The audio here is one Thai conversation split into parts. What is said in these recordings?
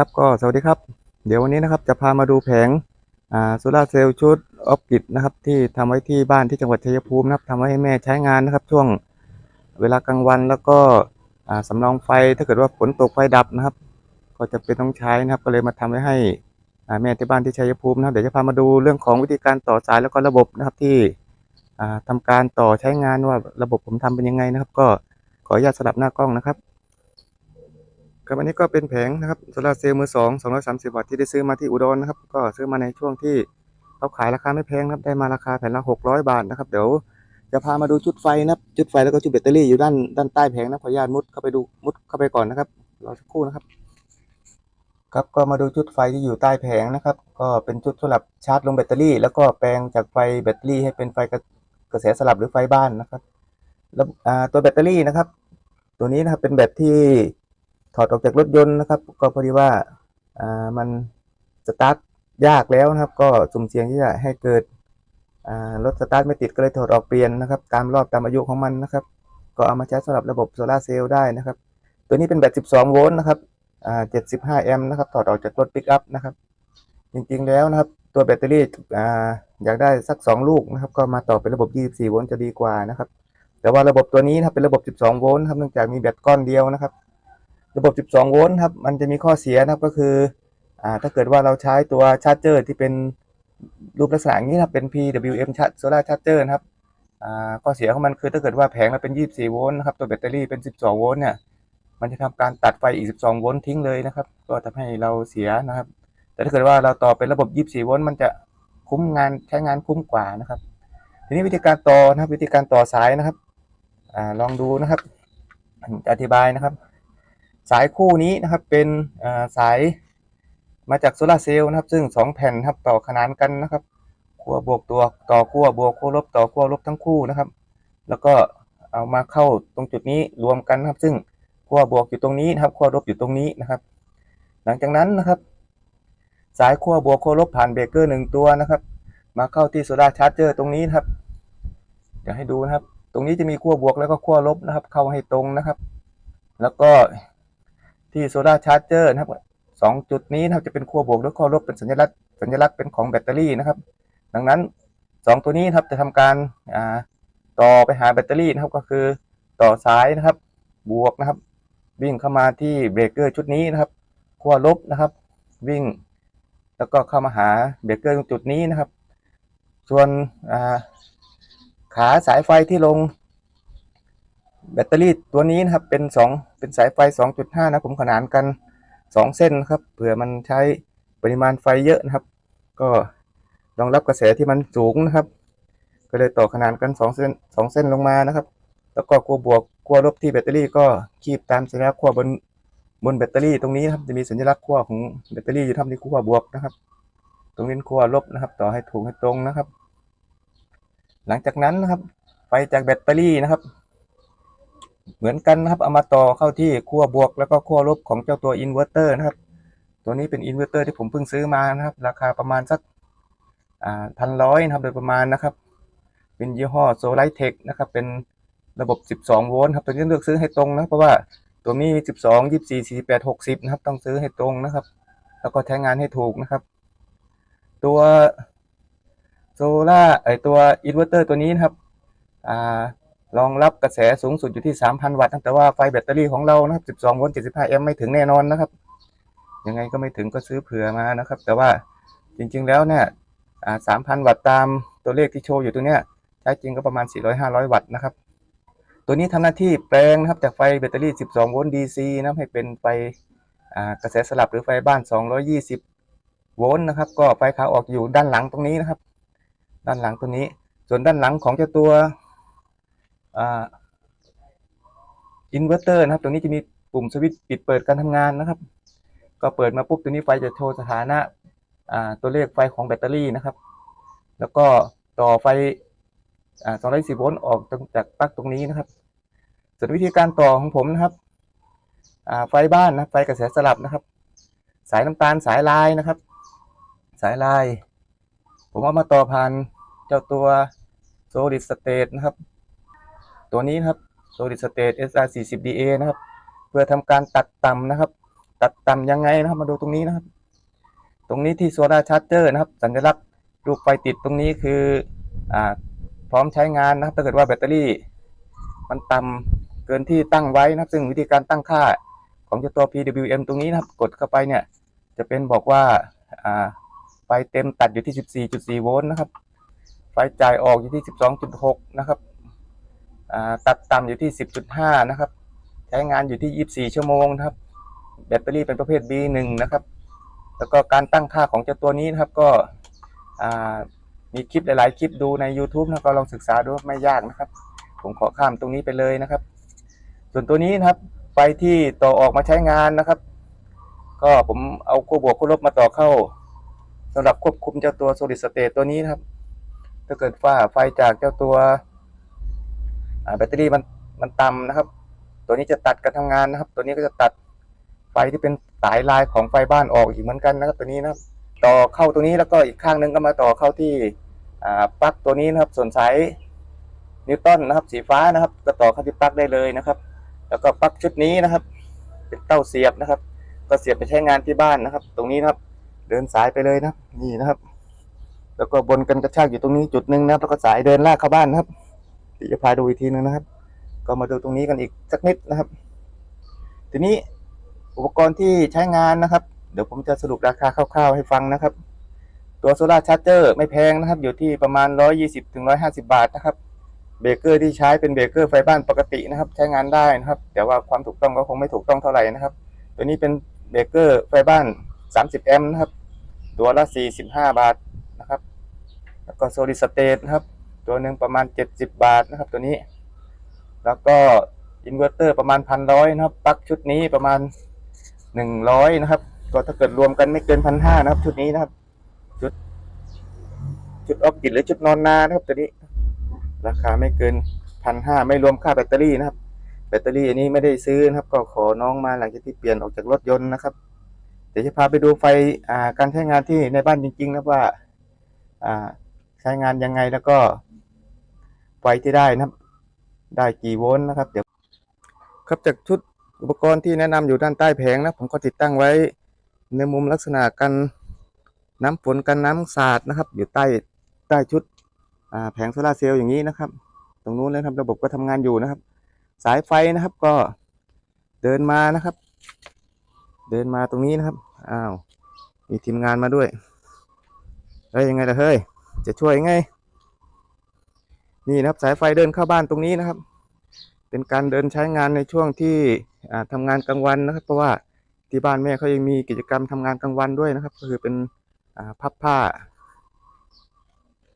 ครับก็สวัสดีครับ เดี๋ยววันนี้นะครับจะพามาดูแผงโซลาเซลล์ชุดออฟกิดนะครับที่ทำไว้ที่บ้านที่จังหวัดชัยภูมินะครับทำไว้ให้แม่ใช้งานนะครับ ช่วงเวลากลางวันแล้วก็อ่าสำรองไฟถ้าเกิดว่าฝนตกไฟดับนะครับ ก็จะเป็นต้องใช้นะครับ ก็เลยมาทำไว้ให้แม่ที่บ้านที่ชัยภูมินะครับเดี๋ยวจะพามาดูเรื่องของวิธีการต่อสายแล้วก็ระบบนะครับที่อ่าทำการต่อใช้งานว่าระบบผมทำเป็นยังไงนะครับ ก็ขออนุญาตสลับหน้ากล้องนะครับ ครับอันนี้ก็เป็นแผงนะครับโซลาเซลล์มือสอง230วัตต์ที่ได้ซื้อมาที่อุดรนะครับ ก็ซื้อมาในช่วงที่เขาขายราคาไม่แพงครับได้มาราคาแผ่นละ600บาทนะครับ เดี๋ยวจะพามาดูชุดไฟนะครับจุดไฟแล้วก็จุดแบตเตอรี่อยู่ด้านด้านใต้แผงนะขออนุญาตมุดเข้าไปดูมุดเข้าไปก่อนนะครับรอสักครู่นะครับ ครับก็มาดูชุดไฟที่อยู่ใต้แผงนะครับ ก็เป็นชุดสำหรับชาร์จลงแบตเตอรี่ แล้วก็แปลงจากไฟแบตเตอรี่ให้เป็นไฟกระกระแสสลับหรือไฟบ้านนะครับ แล้วอ่าตัวแบตเตอรี่นะครับ ตัวนี้นะครับเป็นแบตที่ ถอดออกจากรถยนต์นะครับ ก็พอดีว่าามันสตาร์ทยากแล้วนะครับ ก็สุ่มเสี่ยงที่จะให้เกิดรถสตาร์ทไม่ติดก็เลยถอดออกเปลี่ยนนะครับ ตามรอบตามอายุของมันนะครับ ก็เอามาใช้สำหรับระบบโซลาเซลล์ได้นะครับ ตัวนี้เป็นแบต 12 โวลต์นะครับ75 แอมป์นะครับถอดออกจากรถปิกอัพนะครับ จริงๆแล้วนะครับ ตัวแบตเตอรี่อ่าอยากได้สัก 2 ลูกนะครับ ก็มาต่อเป็นระบบ 24 โวลต์จะดีกว่านะครับ แต่ว่าระบบตัวนี้นะครับเป็นระบบ 12 โวลต์ครับเนื่องจากมีแบตก้อนเดียวนะครับ ระบบ 12 โวลต์ครับ มันจะมีข้อเสียนะครับก็คืออ่าถ้าเกิดว่าเราใช้ตัวชาร์จเจอร์ที่เป็นรูปลักษณะอย่างนี้นะครับเป็น PWM ชาร์จโซลาร์ชาร์จเจอร์นะครับอ่าข้อเสียของมันคือถ้าเกิดว่าแผงเราเป็น 24 โวลต์นะครับตัวแบตเตอรี่เป็น 12 โวลต์เนี่ยมันจะทำการตัดไฟอีก 12 โวลต์ทิ้งเลยนะครับ ก็ทำให้เราเสียนะครับ แต่ถ้าเกิดว่าเราต่อเป็นระบบ 24 โวลต์มันจะคุ้มงานใช้งานคุ้มกว่านะครับ ทีนี้วิธีการต่อนะครับวิธีการต่อสายนะครับอ่าลองดูนะครับ อธิบายนะครับ สายคู่นี้นะครับเป็นสายมาจากโซลาเซลล์นะครับ ซึ่ง 2 แผ่นครับต่อขนานกันนะครับขั้วบวกตัวต่อขั้วบวกขั้วลบต่อขั้วลบทั้งคู่นะครับ แล้วก็เอามาเข้าตรงจุดนี้รวมกันนะครับ ซึ่งขั้วบวกอยู่ตรงนี้นะครับขั้วลบอยู่ตรงนี้นะครับ หลังจากนั้นนะครับ สายขั้วบวกขั้วลบผ่านเบรกเกอร์หนึ่งตัวนะครับ มาเข้าที่โซลาชาร์จเจอร์ตรงนี้นะครับเดี๋ยวให้ดูนะครับ ตรงนี้จะมีขั้วบวกแล้วก็ขั้วลบนะครับ เข้าให้ตรงนะครับ แล้วก็ ที่โซลาร์ชาร์จเจอร์นะครับสองจุดนี้นะครับจะเป็นขั้วบวกหรือขั้วลบเป็นสัญลักษณ์สัญลักษณ์เป็นของแบตเตอรี่นะครับ ดังนั้นสองตัวนี้นะครับจะทำการาต่อไปหาแบตเตอรี่นะครับก็คือต่อสายนะครับ บวกนะครับ วิ่งเข้ามาที่เบรกเกอร์ชุดนี้นะครับขั้วลบนะครับ วิ่ง แล้วก็เข้ามาหาเบรกเกอร์ตรงจุดนี้นะครับ ส่วนาขาสายไฟที่ลง แบตเตอรี่ตัวนี้นะครับเป็นสองเป็นสายไฟ 2.5 นะผมขนานกัน 2 เส้นครับเผื่อมันใช้ปริมาณไฟเยอะนะครับ ก็รองรับกระแสที่มันสูงนะครับ ก็เลยต่อขนานกัน 2 เส้น 2 เส้นลงมานะครับ แล้วก็ขั้วบวกขั้วลบที่แบตเตอรี่ก็คีบตามสัญลักษณ์ขั้วบนบนแบตเตอรี่ตรงนี้นะครับจะมีสัญลักษณ์ขั้วของแบตเตอรี่อยู่ทำที่ขั้วบวกนะครับ ตรงนี้ขั้วลบนะครับ ต่อให้ถูกให้ตรงนะครับ หลังจากนั้นนะครับ ไฟจากแบตเตอรี่นะครับ เหมือนกันนะครับเอามาต่อเข้าที่ขั้วบวกแล้วก็ขั้วลบของเจ้าตัวอินเวอร์เตอร์นะครับ ตัวนี้เป็นอินเวอร์เตอร์ที่ผมเพิ่งซื้อมานะครับ ราคาประมาณสักพันร้อยนะครับโดยประมาณนะครับ เป็นยี่ห้อโซล i เทคนะครับเป็นระบบ 12 โวลต์ครับตัวนี้เลือกซื้อให้ตรงนะเพราะว่าตัวนี้มี 12 24 48 60 นะครับ ต้องซื้อให้ตรงนะครับ แล้วก็ใช้งานให้ถูกนะครับ ตัวโซล่าไอตัวอินเวอร์เตอร์ตัวนี้นะครับอ่า รองรับกระแสสูงสุดอยู่ที่ 3,000 วัตต์แต่ว่าไฟแบตเตอรี่ของเรานะครับ 12 โวลต์ 75 แอมป์ไม่ถึงแน่นอนนะครับ ยังไงก็ไม่ถึงก็ซื้อเผื่อมานะครับ แต่ว่าจริง ๆ แล้วเนี่ย3,000 วัตต์ตามตัวเลขที่โชว์อยู่ตัวเนี้ยใช้จริงก็ประมาณ 400-500 วัตต์นะครับ ตัวนี้ทำหน้าที่แปลงนะครับจากไฟแบตเตอรี่ 12 โวลต์ DC นะให้เป็นไฟกระแสสลับหรือไฟบ้าน 220 โวลต์นะครับ ก็ไฟขาออกอยู่ด้านหลังตรงนี้นะครับ ด้านหลังตัวนี้ ส่วนด้านหลังของเจ้าตัว อินเวอร์เตอร์นะครับ ตรงนี้จะมีปุ่มสวิตช์ปิดเปิดการทำงานนะครับ ก็เปิดมาปุ๊บตัวนี้ไฟจะโชว์สถานะตัวเลขไฟของแบตเตอรี่นะครับ แล้วก็ต่อไฟอ220โวลต์ออกจากปลั๊กตรงนี้นะครับ ส่วนวิธีการต่อของผมนะครับไฟบ้านนะไฟกระแสสลับนะครับ สายน้ำตาลสายลายนะครับ สายลาย ผมเอามาต่อผ่านเจ้าตัว solid state นะครับ ตัวนี้นะครับ solid state SR40DA นะครับ เพื่อทำการตัดต่ำนะครับ ตัดต่ำยังไงนะครับ มาดูตรงนี้นะครับ ตรงนี้ที่โซลาร์ชาร์เจอร์นะครับ สัญลักษณ์รูปไฟติดตรงนี้คืออ่าพร้อมใช้งานนะครับ ถ้าเกิดว่าแบตเตอรี่ มันต่ำเกินที่ตั้งไว้นะครับ ซึ่งวิธีการตั้งค่าของเจ้าตัว PWM ตรงนี้นะครับ กดเข้าไปเนี่ย จะเป็นบอกว่าอ่าไฟเต็มตัดอยู่ที่ 14.4 โวลต์นะครับ ไฟจ่ายออกอยู่ที่ 12.6 นะครับ ตัดต่ำอยู่ที่ 10.5 นะครับ ใช้งานอยู่ที่ 24 ชั่วโมงนะครับ แบตเตอรี่เป็นประเภท B1 นะครับ แล้วก็การตั้งค่าของเจ้าตัวนี้นะครับก็มีคลิปหลายๆ คลิปดูใน YouTube นะก็ลองศึกษาดูไม่ยากนะครับ ผมขอข้ามตรงนี้ไปเลยนะครับ ส่วนตัวนี้นะครับไฟที่ต่อออกมาใช้งานนะครับ ก็ผมเอาขั้วบวกขั้วลบมาต่อเข้าสำหรับควบคุมเจ้าตัว solid state ตัวนี้นะครับ ถ้าเกิดว่าไฟจากเจ้าตัว แบตเตอรี่มันมันต่ำนะครับ ตัวนี้จะตัดการทำงานนะครับ ตัวนี้ก็จะตัดไฟที่เป็นสายลายของไฟบ้านออกอีกเหมือนกันนะครับ ตัวนี้นะครับ ต่อเข้าตัวนี้แล้วก็อีกข้างหนึงก็มาต่อเข้าที่ปลั๊กตัวนี้นะครับ ส่วนสายนิวตันนะครับ สีฟ้านะครับ ก็ต่อเข้าที่ปลั๊กได้เลยนะครับ แล้วก็ปลั๊กชุดนี้นะครับ เป็นเต้าเสียบนะครับ ก็เสียบไปใช้งานที่บ้านนะครับ ตรงนี้นะครับ เดินสายไปเลยนะนี่นะครับ แล้วก็บนกันกระชากอยู่ตรงนี้จุดหนึ่งนะครับแล้วก็สายเดินลากเข้าบ้านนะครับ เดี๋ยวจะพาดูอีกทีหนึงนะครับ ก็มาดูตรงนี้กันอีกสักนิดนะครับ ทีนี้อุปกรณ์ที่ใช้งานนะครับ เดี๋ยวผมจะสรุปราคาคร่าวๆให้ฟังนะครับ ตัวโซลาร์ชาร์เจอร์ไม่แพงนะครับ อยู่ที่ประมาณ 120-150 บาทนะครับเบรกเกอร์ที่ใช้เป็นเบรกเกอร์ไฟบ้านปกตินะครับ ใช้งานได้นะครับ แต่ว่าความถูกต้องก็คงไม่ถูกต้องเท่าไหร่นะครับ ตัวนี้เป็นเบรกเกอร์ไฟบ้าน 30 แอมป์นะครับ ตัวละ 45 บาทนะครับ แล้วก็โซลิดสเตทนะครับ ตัวหนึ่งประมาณ 70 บาทนะครับตัวนี้ แล้วก็อินเวอร์เตอร์ประมาณพันร้อยนะครับปลั๊กชุดนี้ประมาณหนึ่งร้อยนะครับ ก็ถ้าเกิดรวมกันไม่เกินพันห้านะครับ ชุดนี้นะครับ ชุด ชุดออฟกิดหรือชุดนอนนานะครับตัวนี้ ราคาไม่เกินพันห้าไม่รวมค่าแบตเตอรี่นะครับ แบตเตอรี่อันนี้ไม่ได้ซื้อนะครับ ก็ขอน้องมาหลังจากที่เปลี่ยนออกจากรถยนต์นะครับเดี๋ยวจะพาไปดูไฟการใช้งานที่ในบ้านจริงๆนะว่าใช้งานยังไงแล้วก็ ฟที่ได้นะครับ ได้กี่โวลต์นะครับ เดี๋ยว ครับจากชุดอุปกรณ์ที่แนะนำอยู่ด้านใต้แผงนะ ผมก็ติดตั้งไว้ ในมุมลักษณะกันน้ำฝนกันน้ำสาดนะครับ อยู่ใต้ใต้ชุดแผงโซลาเซลล์อย่างนี้นะครับ ตรงนู้นเลยครับระบบก็ทำงานอยู่นะครับ สายไฟนะครับก็เดินมานะครับ เดินมาตรงนี้นะครับอ้าวมีทีมงานมาด้วยเฮ้ยยังไงล่ะเฮ้ยจะช่วยยังไง นี่นะครับสายไฟเดินเข้าบ้านตรงนี้นะครับ เป็นการเดินใช้งานในช่วงที่อ่าทำงานกลางวันนะครับ เพราะว่าที่บ้านแม่เขายังมีกิจกรรมทำงานกลางวันด้วยนะครับ ก็คือเป็นพับผ้า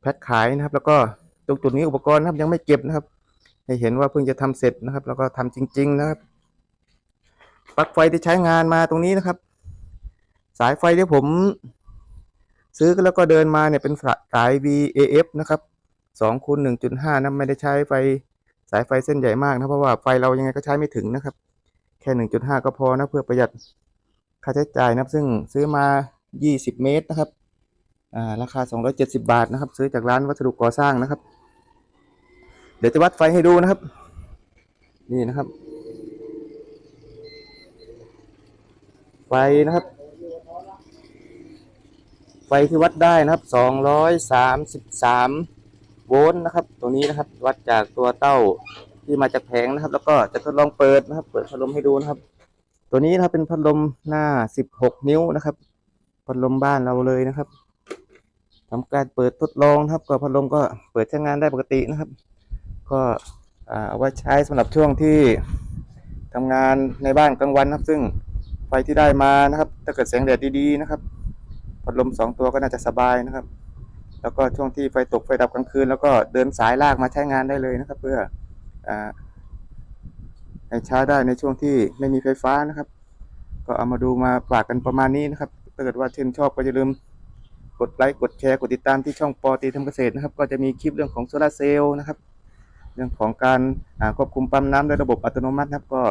แพ็คขายนะครับ แล้วก็ตรงจุดนี้อุปกรณ์นะครับยังไม่เก็บนะครับ ให้เห็นว่าเพิ่งจะทำเสร็จนะครับ แล้วก็ทำจริง ๆ นะครับปลั๊กไฟที่ใช้งานมาตรงนี้นะครับ สายไฟที่ผม ซื้อแล้วก็เดินมาเนี่ยเป็นสาย VAF นะครับ สองคูณหนึ่งจุดห้านะไม่ได้ใช้ไฟสายไฟเส้นใหญ่มากนะเพราะว่าไฟเรายังไงก็ใช้ไม่ถึงนะครับ แค่หนึ่งจุดห้าก็พอนะเพื่อประหยัดค่าใช้จ่ายนะซึ่งซื้อมายี่สิบเมตรนะครับราคาสองร้อยเจ็ดสิบาทนะครับ ซื้อจากร้านวัสดุก่อสร้างนะครับ เดี๋ยวจะวัดไฟให้ดูนะครับ นี่นะครับ ไฟนะครับ ไฟที่วัดได้นะครับสองร้อยสามสิบสาม โวลต์นะครับ ตัวนี้นะครับ วัดจากตัวเต้าที่มาจากแผงนะครับ แล้วก็จะทดลองเปิดนะครับ เปิดพัดลมให้ดูนะครับ ตัวนี้นะครับเป็นพัดลมหน้า 16 นิ้วนะครับ พัดลมบ้านเราเลยนะครับทำการเปิดทดลองนะครับ ก็พัดลมก็เปิดใช้งานได้ปกตินะครับ ก็เอาไว้ใช้สำหรับช่วงที่ทำงานในบ้านกลางวันนะครับ ซึ่งไฟที่ได้มานะครับ ถ้าเกิดแสงแดดดีๆนะครับ พัดลมสองตัวก็น่าจะสบายนะครับ แล้วก็ช่วงที่ไฟตกไฟดับกลางคืน แล้วก็เดินสายลากมาใช้งานได้เลยนะครับ เพื่ออให้ช้าได้ในช่วงที่ไม่มีไฟฟ้านะครับ ก็เอามาดูมาฝากกันประมาณนี้นะครับถ้าเกิดว่าชื่นชอบก็อย่าลืมกดไลค์กดแชร์กดติดตามที่ช่องปอตีทำเกษตรนะครับ ก็จะมีคลิปเรื่องของโซลาร์เซลล์นะครับ เรื่องของการควบคุมปั๊มน้ำด้วยระบบอัตโนมัตินะครับ ก็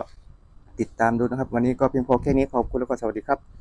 ติดตามดูนะครับ วันนี้ก็เพียงพอแค่นี้ขอบคุณแล้วก็สวัสดีครับ